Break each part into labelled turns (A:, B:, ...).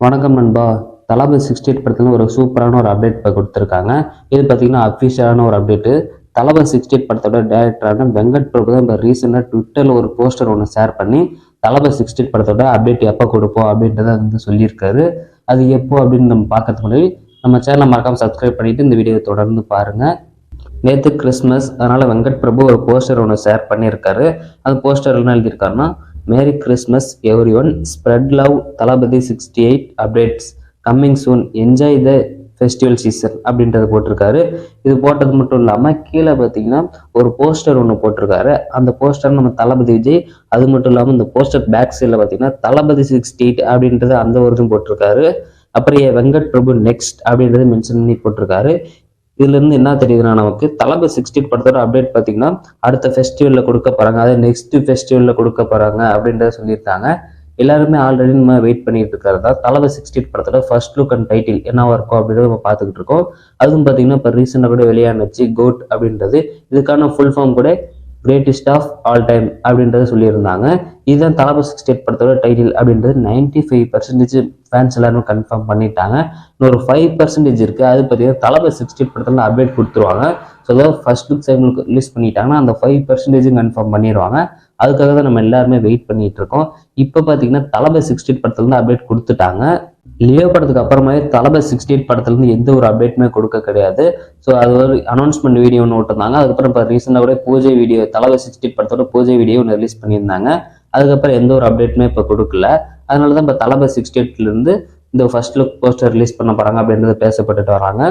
A: வணக்கம் நண்பா. தளபதி sixty eight படத்தில் ஒரு சூப்பரான ஒரு அப்டேட் இப்போ கொடுத்துருக்காங்க. இது பார்த்தீங்கன்னா அஃபிஷியலான ஒரு அப்டேட்டு தளபதி சிக்ஸ்டி எயிட் படத்தோட டேரக்டரான வெங்கட் பிரபு தான் இப்போ ரீசெண்டாக ட்விட்டரில் ஒரு போஸ்டர் ஒன்று ஷேர் பண்ணி தளபதி சிக்ஸ்டி எயிட் படத்தோட அப்டேட் எப்போ கொடுப்போம் அப்படின்றத வந்து சொல்லியிருக்காரு. அது எப்போ அப்படின்னு நம்ம பார்க்கறதுக்கு முன்னாடி நம்ம சேனலை மறக்காமல் சப்ஸ்கிரைப் பண்ணிவிட்டு இந்த வீடியோவை தொடர்ந்து பாருங்கள் நேற்று கிறிஸ்மஸ் அதனால் வெங்கட் பிரபு ஒரு போஸ்டர் ஒன்று ஷேர் பண்ணியிருக்காரு. அந்த போஸ்டர் என்ன எழுதியிருக்காருன்னா merry Christmas everyone spread love Thalapathy sixty eight updates coming soon enjoy the festival season அப்படின்றத போட்டிருக்காரு. இது போட்டது மட்டும் இல்லாமல் கீழே பார்த்தீங்கன்னா ஒரு போஸ்டர் ஒன்று போட்டிருக்காரு. அந்த போஸ்டர் நம்ம தளபதி விஜய் அது மட்டும் இல்லாமல் இந்த போஸ்டர் பேக் சைடில் பார்த்தீங்கன்னா தளபதி சிக்ஸ்டி எயிட் அப்படின்றது அந்த ஒரு இதுவும் போட்டிருக்காரு. அப்புறம் ஏ வெங்கட் பிரபு நெக்ஸ்ட் அப்படின்றத மென்ஷன் பண்ணி போட்டிருக்காரு. இதுல இருந்து என்ன தெரியுதுன்னா நமக்கு தளபதி சிக்ஸ்டி படத்தோட அப்டேட் பார்த்தீங்கன்னா அடுத்த ஃபெஸ்டிவல்ல கொடுக்க போறாங்க. அதாவது நெக்ஸ்ட் ஃபெஸ்டிவல்ல கொடுக்க போறாங்க அப்படின்றத சொல்லியிருக்காங்க. எல்லாருமே ஆல்ரெடி நம்ம வெயிட் பண்ணிட்டு இருக்கிறதா? தளபதி சிக்ஸ்டி படத்தோட ஃபர்ஸ்ட் லுக் அண்ட் டைட்டில் என்ன இருக்கும் அப்படின்றத நம்ம பார்த்துக்கிட்டு இருக்கோம். அதுவும் பார்த்தீங்கன்னா இப்போ ரீசெண்டாக கூட வெளியானுச்சு கோட் அப்படின்றது. இதுக்கான ஃபுல் ஃபார்ம் கூட கிரேட்டஸ்ட் ஆஃப் ஆல் டைம் அப்படின்றத சொல்லியிருந்தாங்க. இதுதான் தளபதி சிக்ஸ்டி எயிட் படத்தோட டைட்டில் அப்படின்றது நைன்டி ஃபைவ் பர்சன்டேஜ் ஃபேன்ஸ் எல்லாரும் கன்ஃபார்ம் பண்ணிட்டாங்க. இன்னொரு ஃபைவ் பர்சன்டேஜ் இருக்குது அது பார்த்தீங்கன்னா தளபதி சிக்ஸ்டி எயிட் படத்தில் அப்டேட் கொடுத்துருவாங்க. ஸோ அதாவது ஃபர்ஸ்ட் லுக் செகண்ட் ரிலீஸ் பண்ணிட்டாங்கன்னா அந்த ஃபைவ் பர்சன்டேஜும் கன்ஃபார்ம் பண்ணிடுவாங்க அதுக்காக தான் நம்ம எல்லாருமே வெயிட் பண்ணிட்டு இருக்கோம். இப்போ பார்த்தீங்கன்னா தளபதி சிக்ஸ்டி எயிட் படத்துலேருந்து அப்டேட் கொடுத்துட்டாங்க. லியோ படத்துக்கு அப்புறமே தளபதி சிக்ஸ்டி எயிட் படத்துலேருந்து எந்த ஒரு அப்டேட்டுமே கொடுக்க கிடையாது. ஸோ அது ஒரு அனௌன்ஸ்மெண்ட் வீடியோ ஒன்று விட்டுருந்தாங்க. அதுக்கப்புறம் இப்போ ரீசெண்டாக கூட பூஜை வீடியோ தளபதி சிக்ஸ்டி எயிட் படத்தோட பூஜை வீடியோ ஒன்று ரிலீஸ் பண்ணியிருந்தாங்க. அதுக்கப்புறம் எந்த ஒரு அப்டேட்டுமே இப்போ கொடுக்கல. அதனால தான் இப்போ தளபதி சிக்ஸ்டி எயிட்லேருந்து இந்த ஃபர்ஸ்ட் லுக் போஸ்டர் ரிலீஸ் பண்ண போகிறாங்க அப்படின்றது பேசப்பட்டுட்டு வராங்க.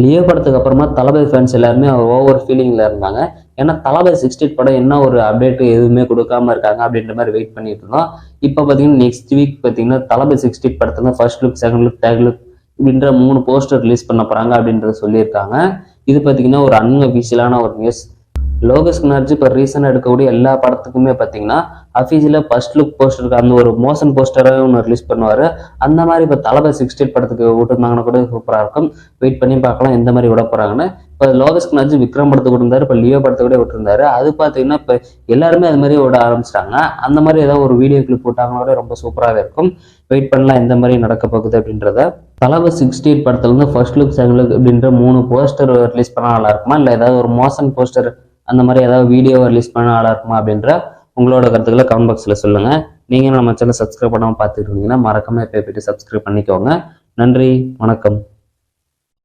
A: லியோ படத்துக்கு அப்புறமா தளபதி ஃபேன்ஸ் எல்லாருமே ஓவர் ஃபீலிங்கில் இருந்தாங்க. ஏன்னா தளபதி சிக்ஸ்டி படம் என்ன ஒரு அப்டேட் எதுவுமே கொடுக்காம இருக்காங்க அப்படின்ற மாதிரி வெயிட் பண்ணிட்டு இருந்தோம். இப்போ பார்த்தீங்கன்னா நெக்ஸ்ட் வீக் பார்த்தீங்கன்னா தளபதி சிக்ஸ்டி படத்துல first look second look third look அப்படின்ற மூணு போஸ்டர் ரிலீஸ் பண்ண போகிறாங்க அப்படின்றத சொல்லியிருக்காங்க. இது பார்த்தீங்கன்னா ஒரு அன்அஃபிஷியலான ஒரு நியூஸ் லோகஸ் கனர்ஜி இப்போ ரீசெண்டாக எடுக்கக்கூடிய எல்லா படத்துக்குமே பார்த்தீங்கன்னா அஃபீஷியலாக ஃபர்ஸ்ட் லுக் போஸ்டருக்கு அந்த ஒரு மோஷன் போஸ்டராக ஒன்று ரிலீஸ் பண்ணுவார். அந்த மாதிரி இப்போ தளபதி சிக்ஸ்டி படத்துக்கு விட்டுருந்தாங்கன்னா கூட சூப்பராக இருக்கும். வெயிட் பண்ணி பார்க்கலாம் எந்த மாதிரி விட போகிறாங்கன்னு இப்போ லோகஸ் கனர்ஜி விக்ரம் படத்துக்கு விட்டுருந்தாரு இப்போ லியோ படத்துக்கு கூட விட்டுருந்தாரு. அது பார்த்தீங்கன்னா இப்போ எல்லாருமே அது மாதிரி விட ஆரம்பிச்சிட்டாங்க. அந்த மாதிரி ஏதாவது ஒரு வீடியோ கிளிப் விட்டாங்கன்னா கூட ரொம்ப சூப்பராகவே இருக்கும். வெயிட் பண்ணலாம் எந்த மாதிரி நடக்க போகுது அப்படின்றத. தளபதி சிக்ஸ்டி எயிட் படத்துலேருந்து ஃபர்ஸ்ட் லுக் செகண்ட் லுக் அப்படின்ற மூணு போஸ்டர் ரிலீஸ் பண்ணால் நல்லா இருக்குமா? இல்லை ஏதாவது ஒரு மோஷன் போஸ்டர் அந்த மாதிரி ஏதாவது வீடியோ ரிலீஸ் பண்ண நல்லா இருக்குமா அப்படின்ற உங்களோட கருத்துக்களை கமெண்ட் பாக்ஸில் சொல்லுங்கள் நீங்க நம்ம சேனல் சப்ஸ்கிரைப் பண்ணாமல் பார்த்துட்டு இருந்தீங்கன்னா மறக்காமல் இப்போ போயிட்டு சப்ஸ்கிரைப் பண்ணிக்கோங்க. நன்றி வணக்கம்.